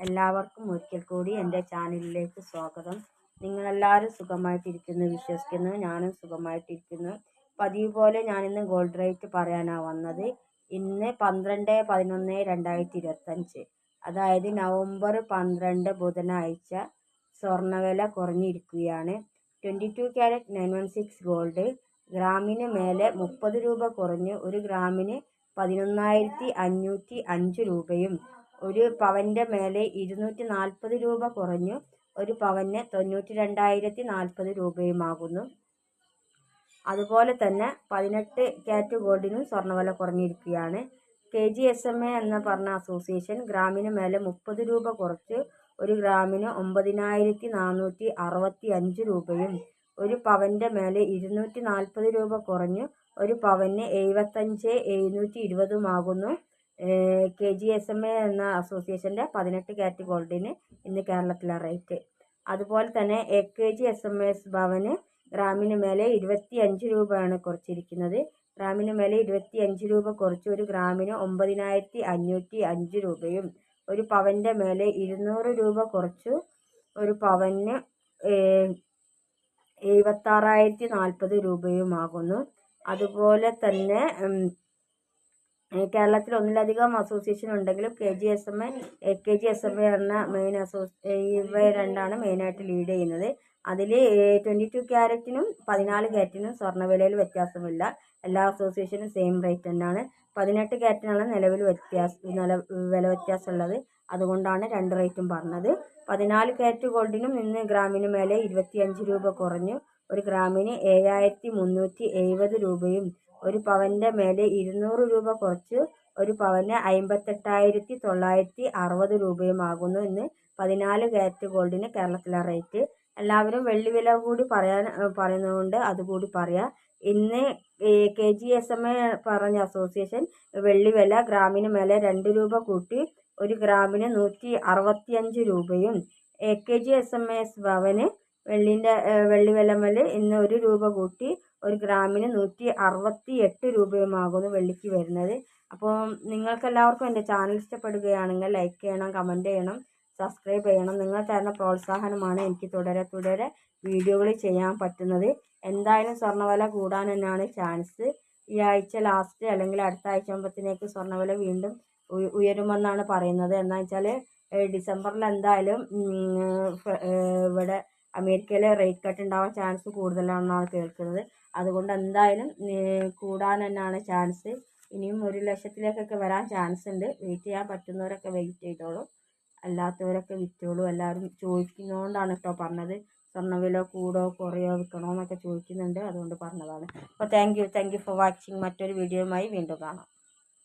എല്ലാവർക്കും ഒരിക്കൽ കൂടി എന്റെ ചാനലിലേക്ക് സ്വാഗതം. നിങ്ങളെല്ലാവരും സുഖമായിട്ടിരിക്കുന്നു വിശ്വസിക്കുന്നു. ഞാനും സുഖമായിട്ടിരിക്കുന്നു. പതിവ് പോലെ ഞാനിന്ന് ഗോൾഡ് റേറ്റ് പറയാനാണ് വന്നത്. ഇന്ന് പന്ത്രണ്ട് പതിനൊന്ന് രണ്ടായിരത്തി ഇരുപത്തഞ്ച് അതായത് നവംബർ പന്ത്രണ്ട് ബുധനാഴ്ച സ്വർണവില കുറഞ്ഞിരിക്കുകയാണ്. Twenty two carat nine one six gold ഗ്രാമിന് മേലെ മുപ്പത് രൂപ കുറഞ്ഞ് ഒരു ഗ്രാമിന് പതിനൊന്നായിരത്തി അഞ്ഞൂറ്റി അഞ്ച് രൂപയും ഒരു പവന്റെ മേലെ ഇരുന്നൂറ്റി നാൽപ്പത് രൂപ കുറഞ്ഞു. ഒരു പവന് തൊണ്ണൂറ്റി രണ്ടായിരത്തി നാൽപ്പത് രൂപയുമാകുന്നു. അതുപോലെ തന്നെ പതിനെട്ട് കാറ്റ് ഗോൾഡിനും സ്വർണവില കുറഞ്ഞിരിക്കുകയാണ്. K G S M A എന്ന് പറഞ്ഞ അസോസിയേഷൻ ഗ്രാമിന് മേലെ മുപ്പത് രൂപ കുറച്ച് ഒരു ഗ്രാമിന് ഒമ്പതിനായിരത്തി നാനൂറ്റി അറുപത്തി അഞ്ച് രൂപയും ഒരു പവന്റെ മേലെ ഇരുന്നൂറ്റി നാൽപ്പത് രൂപ കുറഞ്ഞു ഒരു പവന് എഴുപത്തഞ്ച് എഴുന്നൂറ്റി ഇരുപതുമാകുന്നു K G S M A എന്ന അസോസിയേഷന്റെ പതിനെട്ട് ക്യാരറ്റ് ഗോൾഡിന് ഇന്ന് കേരളത്തിലെ റേറ്റ്. അതുപോലെ തന്നെ A K G S M S ഭവന് ഗ്രാമിന് മേലെ ഇരുപത്തി അഞ്ച് രൂപയാണ് കുറച്ചിരിക്കുന്നത്. ഗ്രാമിന് മേലെ ഇരുപത്തി അഞ്ച് രൂപ കുറച്ച് ഒരു ഗ്രാമിന് ഒമ്പതിനായിരത്തി അഞ്ഞൂറ്റി അഞ്ച് രൂപയും ഒരു പവന്റെ മേലെ ഇരുന്നൂറ് രൂപ കുറച്ചു ഒരു പവന് എഴുപത്താറായിരത്തി നാൽപ്പത് രൂപയുമാകുന്നു. അതുപോലെ തന്നെ കേരളത്തിൽ ഒന്നിലധികം അസോസിയേഷൻ ഉണ്ടെങ്കിലും K G S M A K G S M A എന്ന മെയിൻ അസോസി ഇവ രണ്ടാണ് മെയിനായിട്ട് ലീഡ് ചെയ്യുന്നത്. അതിൽ ട്വന്റി ടു ക്യാരറ്റിനും പതിനാല് ക്യാരറ്റിനും സ്വർണവിലയിൽ വ്യത്യാസമില്ല. എല്ലാ അസോസിയേഷനും സെയിം റേറ്റ് തന്നെയാണ് പതിനെട്ട് ക്യാരറ്റിനാണ് നിലവിൽ വ്യത്യാസം നില വില വ്യത്യാസമുള്ളത്. അതുകൊണ്ടാണ് രണ്ട് റേറ്റും പറഞ്ഞത്. പതിനാല് ക്യാരറ്റ് ഗോൾഡിനും ഇന്ന് ഗ്രാമിന് മേലെ ഇരുപത്തിയഞ്ച് രൂപ കുറഞ്ഞു. ഒരു ഗ്രാമിന് ഏഴായിരത്തി മുന്നൂറ്റി എഴുപത് രൂപയും ഒരു പവന്റെ മേലെ ഇരുന്നൂറ് രൂപ കുറച്ച് ഒരു പവന് അമ്പത്തെട്ടായിരത്തി തൊള്ളായിരത്തി അറുപത് രൂപയുമാകുന്നു ഇന്ന് പതിനാല് കാരറ്റ് ഗോൾഡിന് കേരളത്തിലെ റേറ്റ് എല്ലാവരും വെള്ളി വില കൂടി പറയാൻ പറയുന്നതുകൊണ്ട് അതുകൂടി പറയാം. ഇന്ന് K G S M A പറഞ്ഞ അസോസിയേഷൻ വെള്ളി വില ഗ്രാമിന് മേലെ രണ്ട് രൂപ കൂട്ടി ഒരു ഗ്രാമിന് നൂറ്റി അറുപത്തിയഞ്ച് രൂപയും A K G S M S ഭവന് വെള്ളിന്റെ വെള്ളി വില മേലെ ഇന്ന് ഒരു രൂപ കൂട്ടി ഒരു ഗ്രാമിന് നൂറ്റി അറുപത്തി എട്ട് രൂപയുമാകുന്നു വെള്ളിക്ക് വരുന്നത്. അപ്പോൾ നിങ്ങൾക്കെല്ലാവർക്കും എന്റെ ചാനൽ ഇഷ്ടപ്പെടുകയാണെങ്കിൽ ലൈക്ക് ചെയ്യണം കമന്റ് ചെയ്യണം സബ്സ്ക്രൈബ് ചെയ്യണം. നിങ്ങൾ തരുന്ന പ്രോത്സാഹനമാണ് എനിക്ക് തുടരെ തുടരെ വീഡിയോകൾ ചെയ്യാൻ പറ്റുന്നത്. എന്തായാലും സ്വർണവില കൂടാൻ തന്നെയാണ് ചാൻസ് ഈ ആഴ്ച ലാസ്റ്റ് അല്ലെങ്കിൽ അടുത്ത ആഴ്ച ആകുമ്പോഴത്തേക്ക് സ്വർണവില വീണ്ടും ഉയരുമെന്നാണ് പറയുന്നത്. എന്താ വെച്ചാൽ ഡിസംബറിൽ എന്തായാലും ഇവിടെ അമേരിക്കയിൽ റേറ്റ് കട്ട് ഉണ്ടാവാൻ ചാൻസ് കൂടുതലാണെന്നാണ് കേൾക്കുന്നത്. അതുകൊണ്ട് എന്തായാലും കൂടാൻ തന്നെയാണ് ചാൻസ് ഇനിയും ഒരു ലക്ഷത്തിലേക്കൊക്കെ വരാൻ ചാൻസ് ഉണ്ട്. വെയിറ്റ് ചെയ്യാൻ പറ്റുന്നവരൊക്കെ വെയിറ്റ് ചെയ്തോളൂ. അല്ലാത്തവരൊക്കെ വിറ്റോളൂ. എല്ലാവരും ചോദിക്കുന്നതുകൊണ്ടാണ് കേട്ടോ പറഞ്ഞത്. സ്വർണവില കൂടോ കുറയോ വിൽക്കണോ എന്നൊക്കെ ചോദിക്കുന്നുണ്ട്. അതുകൊണ്ട് പറഞ്ഞതാണ്. അപ്പോൾ thank you thank you for watching മറ്റൊരു വീഡിയോയുമായി വീണ്ടും കാണാം.